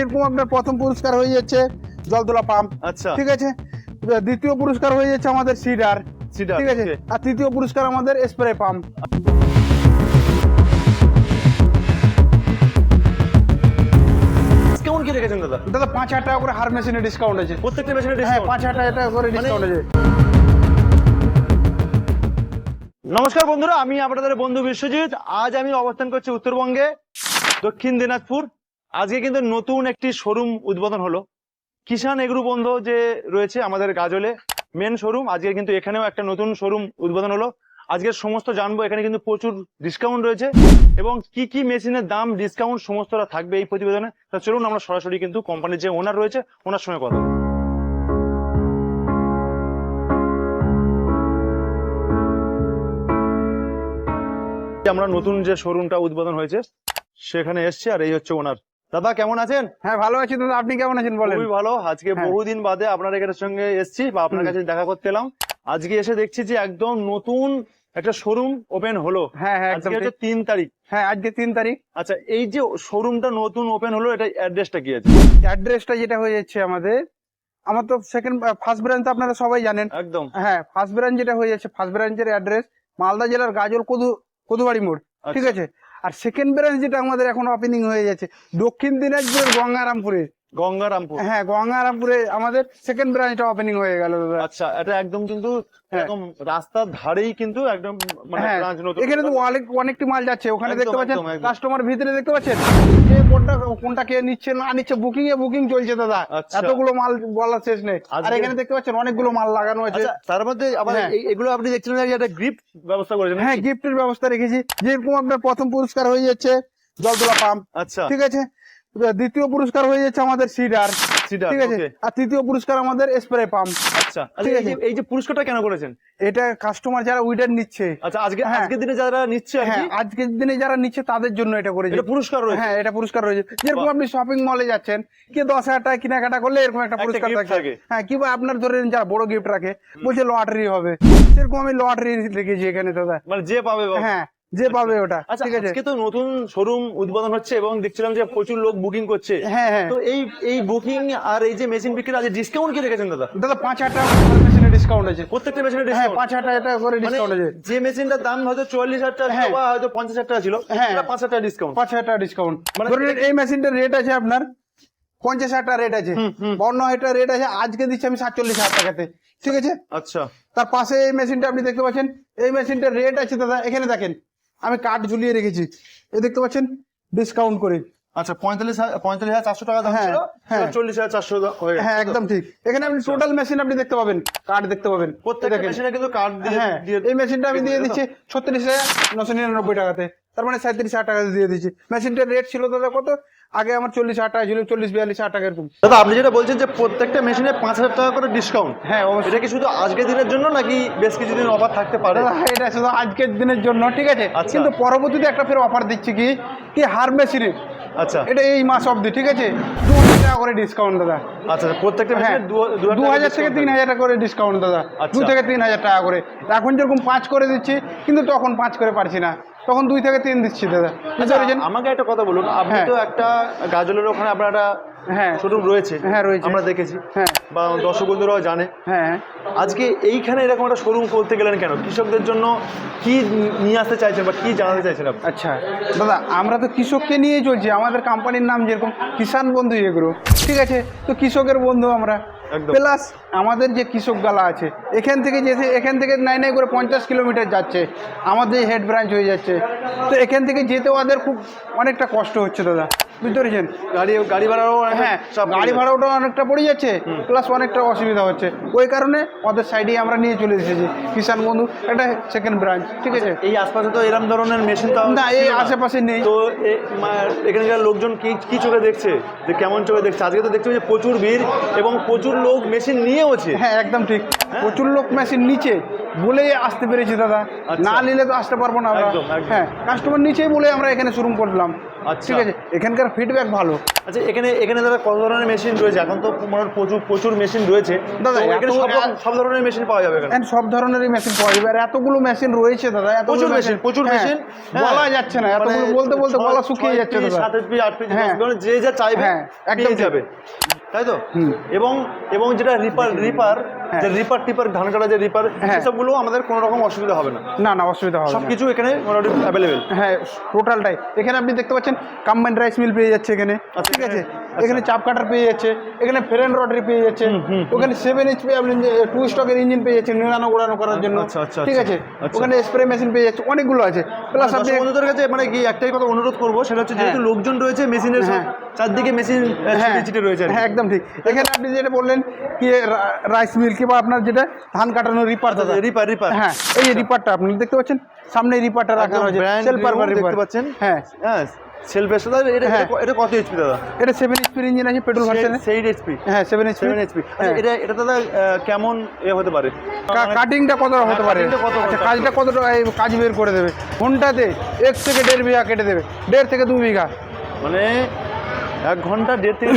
এরকম আপনার প্রথম পুরস্কার হয়ে যাচ্ছে জলতলা পাম্প। আচ্ছা। ঠিক আছে? দ্বিতীয় পুরস্কার হয়ে যাচ্ছে আমাদের সিডার। সিডার ঠিক আছে? আর তৃতীয় পুরস্কার আমাদের স্প্রে পাম্প। কেমন কি রেখেছেন দাদা? দাদা পাঁচ হাজার টাকা করে হার মেশিনে ডিসকাউন্ট আছে। প্রত্যেকটা হ্যাঁ পাঁচ হাজার টাকা করে ডিসকাউন্ট আছে। নমস্কার বন্ধুরা আমি আপনাদের বন্ধু বিশ্বজিৎ। আজ আমি অবস্থান করছি উত্তরবঙ্গে দক্ষিণ দিনাজপুর। আজকে কিন্তু নতুন একটি শোরুম উদ্বোধন হলো। কিষান এগ্রু বন্ধ যে রয়েছে আমাদের গাজলে মেন শোরুম আজকে কিন্তু এখানেও একটা নতুন শোরুম উদ্বোধন হলো। আজকে সমস্ত জানব, এখানে কিন্তু প্রচুর ডিসকাউন্ট রয়েছে এবং কি কি মেশিনের দাম ডিসকাউন্ট সমস্তটা থাকবে এই প্রতিবেদনে। তা চলুন আমরা সরাসরি কিন্তু কোম্পানির যে ওনার রয়েছে, ওনার সঙ্গে কথা আমরা নতুন যে শোরুমটা উদ্বোধন হয়েছে, সেখানে এসছি আর এই হচ্ছে ওনার দাদা কেমন আছেন? হ্যাঁ ভালো আছি দাদা। আপনি কেমন আছেন বলেন? খুবই ভালো। আজকে হ্যাঁ। বহুদিন বাদে আপনার এখানে সঙ্গে এসছি বা আপনার কাছে দেখা করতে এলাম। আজকে এসে দেখছি যে একদম নতুন একটা শোরুম ওপেন হলো। হ্যাঁ হ্যাঁ একদম। আজকে হচ্ছে তিন তারিখ। হ্যাঁ আজকে তিন তারিখ। আচ্ছা এই যে শোরুমটা নতুন ওপেন হলো এটা অ্যাড্রেসটা কি আছে? অ্যাড্রেসটা যেটা হয়ে যাচ্ছে আমাদের আমার তো সেকেন্ড ফার্স্ট ব্রাঞ্চ তো আপনারা সবাই জানেন। একদম। হ্যাঁ ফার্স্ট ব্রাঞ্চ যেটা হয়ে যাচ্ছে ফার্স্ট ব্রাঞ্চের অ্যাড্রেস মালদা জেলার গাজল কদু কদুবাড়ি মোড়। ঠিক আচ্ছা। আছে? আর সেকেন্ড ব্রাঞ্চ যেটা আমাদের এখন ওপেনিং হয়ে যাচ্ছে দক্ষিণ দিনাজপুরের গঙ্গারামপুরে। গঙ্গারামপুর? হ্যাঁ গঙ্গারামপুরে আমাদের সেকেন্ড ব্রাঞ্চটা ওপেনিং হয়ে গেল দাদা। আচ্ছা এটা একদম কিন্তু হ্যাঁ। একদম রাস্তার ধারেই কিন্তু একদম মানে হ্যাঁ ব্রাঞ্চ নতুন। এখানে তো অনেক অনেকটি মাল যাচ্ছে ওখানে দেখতে পাচ্ছেন। কাস্টমার ভিতরে দেখতে পাচ্ছেন? কে কোনটা কোনটা কে নিচ্ছে না নিচ্ছে বুকিং এ বুকিং চলছে দাদা। আচ্ছা। এতগুলো মাল বলার শেষ নেই। আর এখানে দেখতে পাচ্ছেন অনেকগুলো মাল লাগানো আছে আচ্ছা তার মধ্যে আবার হ্যাঁ। এগুলো আপনি দেখছিলেন যে একটা গ্রিপ ব্যবস্থা করেছেন হ্যাঁ গিফটের ব্যবস্থা রেখেছি। যেরকম আপনার প্রথম পুরস্কার হয়ে যাচ্ছে জলতলা পাম্প আচ্ছা। ঠিক আছে? দ্বিতীয় পুরস্কার হয়ে যাচ্ছে আমাদের সিডার। সিডার ঠিক আছে? আর তৃতীয় পুরস্কার আমাদের স্প্রে পাম্প। আচ্ছা আচ্ছা, ঠিক এই আছে। যে- এই যে পুরস্কারটা কেন করেছেন? এটা কাস্টমার যারা উইডার নিচ্ছে। আচ্ছা আজকে হ্যাঁ। আজকের দিনে যারা নিচ্ছে হ্যাঁ আজকের দিনে যারা নিচ্ছে তাদের জন্য এটা করেছে। এটা পুরস্কার রয়েছে। হ্যাঁ এটা পুরস্কার রয়েছে। যেরকম আপনি শপিং মলে যাচ্ছেন কি দশ হাজার টাকা কেনাকাটা করলে এরকম একটা পুরস্কার থাকে। হ্যাঁ কিংবা আপনার ধরেন যারা বড় গিফট রাখে বলছে লটারি হবে। সেরকম আমি লটারি রেখেছি এখানে দাদা। মানে যে পাবে পাবে। হ্যাঁ যে পাবে ওটা আচ্ছা ঠিক আছে। আজকে তো নতুন শোরুম উদ্বোধন হচ্ছে এবং দেখছিলাম যে প্রচুর লোক বুকিং করছে। হ্যাঁ হ্যাঁ। তো এই এই বুকিং আর এই যে মেশিন বিক্রি আজ ডিসকাউন্ট কি রেখেছেন দাদা? দাদা পাঁচ হাজার টাকা মেশিনে ডিসকাউন্ট আছে। প্রত্যেকটা মেশিনে হ্যাঁ ডিসকাউন্ট পাঁচ হাজার টাকা করে ডিসকাউন্ট আছে। যে মেশিনটার দাম হয়তো চুয়াল্লিশ হাজার টাকা ছিল হ্যাঁ। বা হয়তো পঞ্চাশ হাজার টাকা ছিল হ্যাঁ। এটা পাঁচ হাজার টাকা ডিসকাউন্ট পাঁচ হাজার টাকা ডিসকাউন্ট মানে ধরুন এই মেশিনটার রেট আছে আপনার পঞ্চাশ হাজার টাকা রেট আছে। বর্ণ হাজার রেট আছে আজকে দিচ্ছি আমি সাতচল্লিশ হাজার টাকাতে ঠিক আছে? আচ্ছা। তার পাশে এই মেশিনটা আপনি দেখতে পাচ্ছেন এই মেশিনটার রেট আছে দাদা এখানে দেখেন আমি কার্ড ঝুলিয়ে রেখেছি। এ দেখতে পাচ্ছেন ডিসকাউন্ট করে। আচ্ছা পঁয়তাল্লিশ হাজার পঁয়তাল্লিশ হাজার চারশো টাকা দাম হ্যাঁ, ছিল হ্যাঁ। চল্লিশ হাজার চারশো হ্যাঁ একদম ঠিক। এখানে আপনি টোটাল মেশিন আপনি দেখতে পাবেন কার্ড দেখতে পাবেন। প্রত্যেকটা। মেশিনে কিন্তু কার্ড হ্যাঁ এই মেশিনটা আমি দিয়ে দিচ্ছি ছত্রিশ হাজার নশো নিরানব্বই টাকাতে। তার মানে সাঁত্রিশ হাজার টাকা দিয়ে দিচ্ছি। মেশিনটার রেট ছিল দাদা কত? আগে আমার চল্লিশ হাজার টাকা ছিল চল্লিশ বিয়াল্লিশ হাজার টাকা এরকম। দাদা আপনি যেটা বলছেন যে প্রত্যেকটা মেশিনে পাঁচ হাজার টাকা করে ডিসকাউন্ট হ্যাঁ এটা কি শুধু আজকের দিনের জন্য নাকি বেশ কিছুদিন অফার থাকতে পারে? এটা শুধু আজকের দিনের জন্য ঠিক আছে? আচ্ছা। কিন্তু পরবর্তীতে একটা ফের অফার দিচ্ছি কি? কি হার মেশিনের আচ্ছা। এটা এই মাস অবধি ঠিক আছে? দু হাজার টাকা করে ডিসকাউন্ট দাদা। আচ্ছা প্রত্যেকটা হ্যাঁ দু হাজার থেকে তিন হাজার টাকা করে ডিসকাউন্ট দাদা। দু আচ্ছা। থেকে তিন হাজার টাকা করে। এখন যেরকম পাঁচ করে দিচ্ছি কিন্তু তখন পাঁচ করে পারছি না। তখন দুই থেকে তিন দিচ্ছি দাদা। আচ্ছা আমাকে একটা কথা বলুন। আপনি হ্যাঁ। তো একটা গাজলের ওখানে আপনার একটা হ্যাঁ। শোরুম রয়েছে। হ্যাঁ, রয়েছে। আমরা দেখেছি। হ্যাঁ। বা দর্শক বন্ধুরাও জানে। হ্যাঁ আজকে এইখানে এরকম একটা শোরুম করতে গেলেন কেন? কৃষকদের জন্য কি নিয়ে আসতে চাইছেন বা কি জানাতে চাইছেন আপনি? আচ্ছা দাদা আমরা তো কৃষককে নিয়েই চলছি। আমাদের কোম্পানির নাম যেরকম কিষান বন্ধু এগুলো ঠিক আছে? তো কৃষকের বন্ধু আমরা। প্লাস আমাদের যে কৃষক গালা আছে এখান থেকে যেতে এখান থেকে নাই নাই করে পঞ্চাশ কিলোমিটার যাচ্ছে আমাদের হেড ব্রাঞ্চ হয়ে যাচ্ছে। তো এখান থেকে যেতে ওদের খুব অনেকটা কষ্ট হচ্ছে দাদা। বুঝতে পেরেছেন? গাড়ি গাড়ি ভাড়াও হ্যাঁ সব গাড়ি ভাড়াটা অনেকটা পড়ে যাচ্ছে প্লাস অনেকটা অসুবিধা হচ্ছে। ওই কারণে ওদের সাইডে আমরা নিয়ে চলে এসেছি। কিষান বন্ধু একটা সেকেন্ড ব্রাঞ্চ ঠিক আছে? এই আশপাশে তো এরকম ধরনের মেশিন তো না এই আশেপাশে নেই। তো এখানকার লোকজন কি কি চোখে দেখছে? যে কেমন চোখে দেখছে? আজকে তো দেখছি যে প্রচুর ভিড় এবং প্রচুর লোক মেশিন নিয়েওছে হ্যাঁ একদম ঠিক। প্রচুর লোক মেশিন নিচে বলেই আসতে পেরেছি দাদা। আচ্ছা। না নিলে তো আসতে পারব না আমরা। হ্যাঁ কাস্টমার নিচেই বলে আমরা এখানে শুরু করলাম। আচ্ছা। ঠিক আছে? এখানকার ফিডব্যাক ভালো। আচ্ছা এখানে এখানে দাদা কত ধরনের মেশিন রয়েছে? এখন তো মনে প্রচুর প্রচুর মেশিন রয়েছে। দাদা, এখানে সব সব ধরনের মেশিন পাওয়া যাবে এখানে। সব ধরনেরই মেশিন পাওয়া যাবে। আর এতগুলো মেশিন রয়েছে দাদা প্রচুর মেশিন প্রচুর হ্যাঁ, মেশিন বলা যাচ্ছে না। এতগুলো বলতে বলতে গলা শুকিয়ে যাচ্ছে দাদা। সাত এইচপি আট পিস হ্যাঁ। যে যা চাইবে হ্যাঁ, একদম যাবে। তাই তো? এবং এবং যেটা রিপার রিপার হ্যাঁ। যে রিপার টিপার ধান কাটা যে রিপার সবগুলো সেসবগুলো আমাদের কোনো রকম অসুবিধা হবে না। না না অসুবিধা হবে না। সবকিছু এখানে মোটামুটি অ্যাভেলেবেল হ্যাঁ টোটালটাই এখানে আপনি দেখতে পাচ্ছেন কম্বাইন্ড রাইস মিল পেয়ে যাচ্ছে এখানে। আচ্ছা, ঠিক আছে? আচ্ছা। এখানে চাপ কাটার পেয়ে যাচ্ছে এখানে ফেরেন রডারি পেয়ে যাচ্ছে ওখানে সেভেন এইচপি আপনি টু স্টকের ইঞ্জিন পেয়ে যাচ্ছেন নিড়ানো গোড়ানো করার জন্য। আচ্ছা, আচ্ছা, ঠিক আচ্ছা, আছে? আচ্ছা। ওখানে স্প্রে মেশিন পেয়ে যাচ্ছে অনেকগুলো আছে। প্লাস আপনি দর্শক বন্ধুদের কাছে মানে কি একটাই কথা অনুরোধ করব সেটা হচ্ছে যেহেতু হ্যাঁ। লোকজন রয়েছে মেশিনের হ্যাঁ। চারদিকে মেশিন হ্যাঁ। ছিটে রয়েছে হ্যাঁ একদম ঠিক। এখানে আপনি যেটা বললেন কি রাইস মিল কিংবা আপনার যেটা ধান কাটানো রিপার দাদা। রিপার রিপার হ্যাঁ এই রিপারটা আপনি দেখতে পাচ্ছেন? সামনে রিপারটা রাখা হয়েছে। রিপার দেখতে পাচ্ছেন? হ্যাঁ। হ্যাঁ সেলফের দাদা এটা হ্যাঁ। এটা- কত এইচপি দাদা? এটা সেভেন এইচপির ইঞ্জিন আছে পেট্রোল ভার্সনে সেই এইচপি হ্যাঁ সেভেন এইচপি সেভেন এইচপি হ্যাঁ। এটা এটা দাদা কেমন এ হতে পারে? মানে কাটিংটা হতে পারে? কত আচ্ছা কাজটা কতটা কাজ বের করে দেবে? ঘন্টাতে এক থেকে দেড় বিঘা কেটে দেবে। দেড় থেকে দু বিঘা। মানে এক ঘণ্টা দেড় থেকে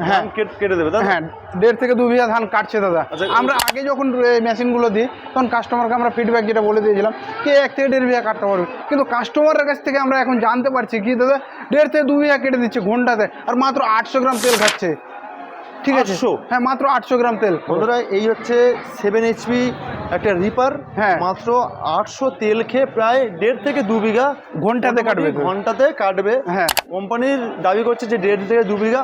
হ্যাঁ। কেট- কেটে দেবে তো? হ্যাঁ দেড় থেকে দু বিঘা ধান কাটছে দাদা আচ্ছা, আমরা আগে যখন মেশিনগুলো দিই তখন কাস্টমারকে আমরা ফিডব্যাক যেটা বলে দিয়েছিলাম কে এক থেকে দেড় বিঘা কাটতে পারবে কিন্তু কাস্টমারের কাছ থেকে আমরা এখন জানতে পারছি কি দাদা দেড় থেকে দু বিঘা কেটে দিচ্ছে ঘন্টাতে আর মাত্র আটশো গ্রাম তেল খাচ্ছে ঠিক আছে 800? হ্যাঁ মাত্র আটশো গ্রাম তেল বন্ধুরা এই হচ্ছে সেভেন এইচপি একটা রিপার হ্যাঁ। মাত্র আটশো তেল খেয়ে প্রায় দেড় থেকে দু বিঘা ঘন্টাতে কাটবে ঘন্টাতে কাটবে হ্যাঁ কোম্পানির দাবি করছে যে দেড় থেকে দু বিঘা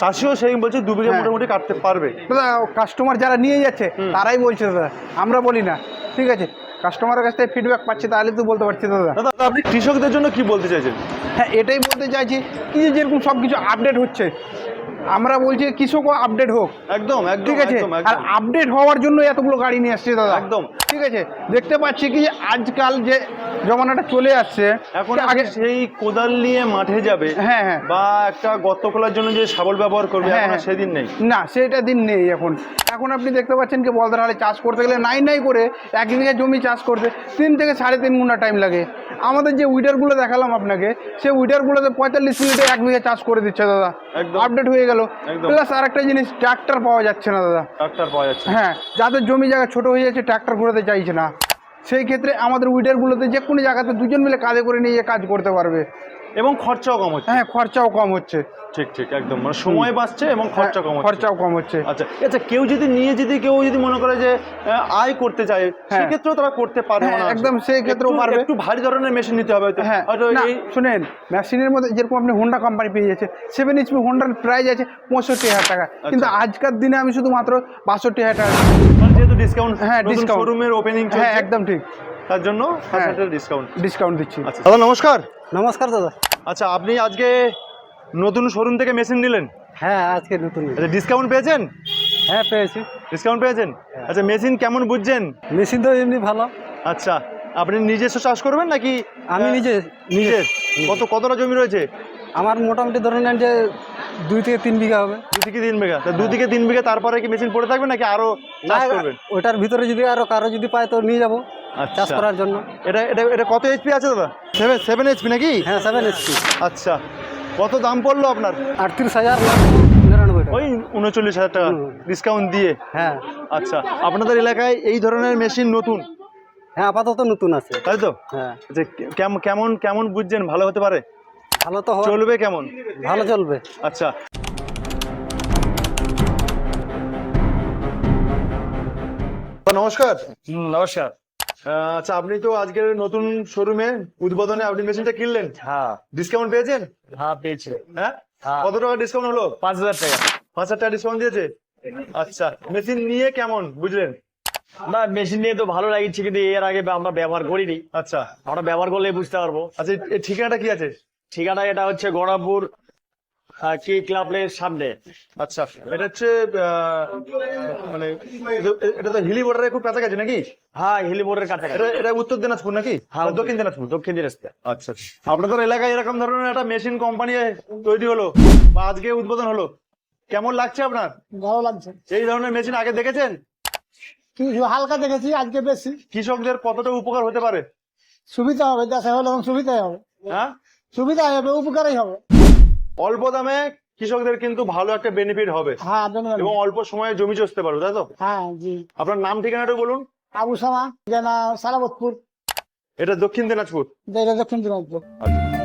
চাষিও সেই বলছে দু বিঘা হ্যাঁ। মোটামুটি কাটতে পারবে। দাদা কাস্টমার যারা নিয়ে যাচ্ছে তারাই বলছে দাদা। আমরা বলি না। ঠিক আছে? কাস্টমারের কাছ থেকে ফিডব্যাক পাচ্ছি তাহলে তো বলতে পারছি দাদা। দাদা আপনি কৃষকদের জন্য কি বলতে চাইছেন? হ্যাঁ এটাই বলতে চাইছি কি যেরকম সব কিছু আপডেট হচ্ছে। আমরা বলছি কৃষকও আপডেট হোক। একদম ঠিক আছে? আর আপডেট হওয়ার জন্য এতগুলো গাড়ি নিয়ে আসছে দাদা। একদম। ঠিক আছে দেখতে পাচ্ছি কি আজকাল যে জমানাটা চলে আসছে এখন আগে সেই কোদাল নিয়ে মাঠে যাবে হ্যাঁ হ্যাঁ। বা একটা গর্ত খোলার জন্য যে শাবল ব্যবহার করবে হ্যাঁ, এখন হ্যাঁ। সেদিন নেই। না সেটা দিন নেই এখন। এখন আপনি দেখতে পাচ্ছেন কি বলদার হালে চাষ করতে গেলে নাই নাই করে এক বিঘা জমি চাষ করতে তিন থেকে সাড়ে তিন গুণা টাইম লাগে। আমাদের যে উইডারগুলো দেখালাম আপনাকে সেই উইডারগুলোতে পঁয়তাল্লিশ মিনিটে এক বিঘা চাষ করে দিচ্ছে দাদা। আপডেট হয়ে গেল। প্লাস আরেকটা জিনিস ট্র্যাক্টর পাওয়া যাচ্ছে না দাদা। ট্রাক্টর পাওয়া যাচ্ছে হ্যাঁ যাদের জমি জায়গা ছোট হয়ে যাচ্ছে ট্র্যাক্টর ঘোরাতে চাইছে না। সেই ক্ষেত্রে আমাদের উইডারগুলোতে যে কোনো জায়গাতে দুজন মিলে কাঁধে করে নিয়ে কাজ করতে পারবে। এবং খরচাও কম হচ্ছে। হ্যাঁ খরচাও কম হচ্ছে। ঠিক ঠিক একদম। মানে সময় বাঁচছে এবং খরচা কম হ্যাঁ, খরচাও কম হচ্ছে। আচ্ছা আচ্ছা কেউ যদি নিয়ে যদি কেউ যদি মনে করে যে আয় করতে চায় হ্যাঁ। সেক্ষেত্রেও তারা করতে পারবে হ্যাঁ, একদম সেই ক্ষেত্রেও পারবে। একটু ভারী ধরনের মেশিন নিতে হবে হয়তো। হ্যাঁ শুনেন মেশিনের মধ্যে যেরকম আপনি হোন্ডা কোম্পানি পেয়ে যাচ্ছে সেভেন এইচপি হোন্ডার প্রাইস আছে পঁয়ষট্টি হাজার টাকা। কিন্তু আজকের দিনে আমি শুধুমাত্র বাষট্টি হাজার টাকা মানে যেহেতু ডিসকাউন্ট হ্যাঁ, ডিসকাউন্ট শোরুমের ওপেনিং হ্যাঁ একদম ঠিক। তার জন্য হ্যাঁ। ডিসকাউন্ট ডিসকাউন্ট দিচ্ছি। আচ্ছা। দাদা নমস্কার। নমস্কার দাদা। আচ্ছা আপনি আজকে নতুন শোরুম থেকে মেশিন নিলেন হ্যাঁ আজকে নতুন। আচ্ছা ডিসকাউন্ট পেয়েছেন? হ্যাঁ পেয়েছি। ডিসকাউন্ট পেয়েছেন? আচ্ছা মেশিন কেমন বুঝছেন? মেশিন তো এমনি ভালো। আচ্ছা আপনি নিজস্ব চাষ করবেন নাকি আমি নিজে নিজের? কত কতটা জমি রয়েছে? আমার মোটামুটি ধরে নেন যে দুই থেকে তিন বিঘা হবে। দু থেকে তিন বিঘা। তা দু থেকে তিন বিঘা তারপরে কি মেশিন পড়ে থাকবে নাকি আরও চাষ করবেন? ওটার ভিতরে যদি আরও কারও যদি পায় তো নিয়ে যাব। চাষ করার জন্য। এটা এটা এটা কত এইচপি আছে দাদা? সেভেন সেভেন এইচপি নাকি? হ্যাঁ সেভেন এসপি আচ্ছা। কত দাম পড়ল আপনার? আটত্রিশ হাজার ওই উনচল্লিশ হাজার টাকা। ডিসকাউন্ট দিয়ে। হ্যাঁ। আচ্ছা। আপনাদের এলাকায় এই ধরনের মেশিন নতুন? হ্যাঁ আপাতত নতুন আছে। তাই তো? হ্যাঁ। আচ্ছা কে- কেমন কেমন বুঝছেন? ভালো হতে পারে? ভালো তো চলবে কেমন? ভালো চলবে। আচ্ছা। নমস্কার। নমস্কার। আচ্ছা আপনি তো আজকের নতুন শোরুমে উদ্বোধনে আপনি মেশিনটা কিনলেন। হ্যাঁ। ডিসকাউন্ট পেয়েছেন? হ্যাঁ পেয়েছি। হ্যাঁ? হ্যাঁ। কত টাকা ডিসকাউন্ট হলো? পাঁচ হাজার টাকা। পাঁচ হাজার টাকা ডিসকাউন্ট দিয়েছে? আচ্ছা মেশিন নিয়ে কেমন বুঝলেন? না মেশিন নিয়ে তো ভালো লাগছে কিন্তু এর আগে আমরা ব্যবহার করিনি। আচ্ছা। আমরা ব্যবহার করলে বুঝতে পারব। আচ্ছা ঠিকানাটা কি আছে? ঠিকানা এটা হচ্ছে গড়াপুর কি ক্লাবের সামনে? আচ্ছা এটা হচ্ছে আহ, মানে এটা- তো হিলি বর্ডারের খুব কাছাকাছি নাকি? হ্যাঁ হিলিমোড়ের কাছাকাছি। এটা এটা উত্তর দিনাজপুর নাকি? হ্যাঁ, দক্ষিণ দিনাজপুর। দক্ষিণ দিনাজপুর। আচ্ছা আপনাদের এলাকায় এরকম ধরনের একটা মেশিন কোম্পানি তৈরি হলো? বা আজকে উদ্বোধন হলো? কেমন লাগছে আপনার? ভালো লাগছে। এই ধরনের মেশিন আগে দেখেছেন? কিছু হালকা দেখেছি আজকে বেশি। কৃষকদের কতটা উপকার হতে পারে? সুবিধা হবে দেশে হলে সুবিধাই হবে। হ্যাঁ? সুবিধা হবে উপকারই হবে। অল্প দামে কৃষকদের কিন্তু ভালো একটা বেনিফিট হবে। হ্যাঁ এবং অল্প সময়ে জমি চষতে পারো তাই তো? হ্যাঁ জি। আপনার নাম ঠিকানাটা বলুন। আবু সামা যেন সারাবতপুর এটা দক্ষিণ দিনাজপুর। এটা দক্ষিণ দিনাজপুর। আচ্ছা।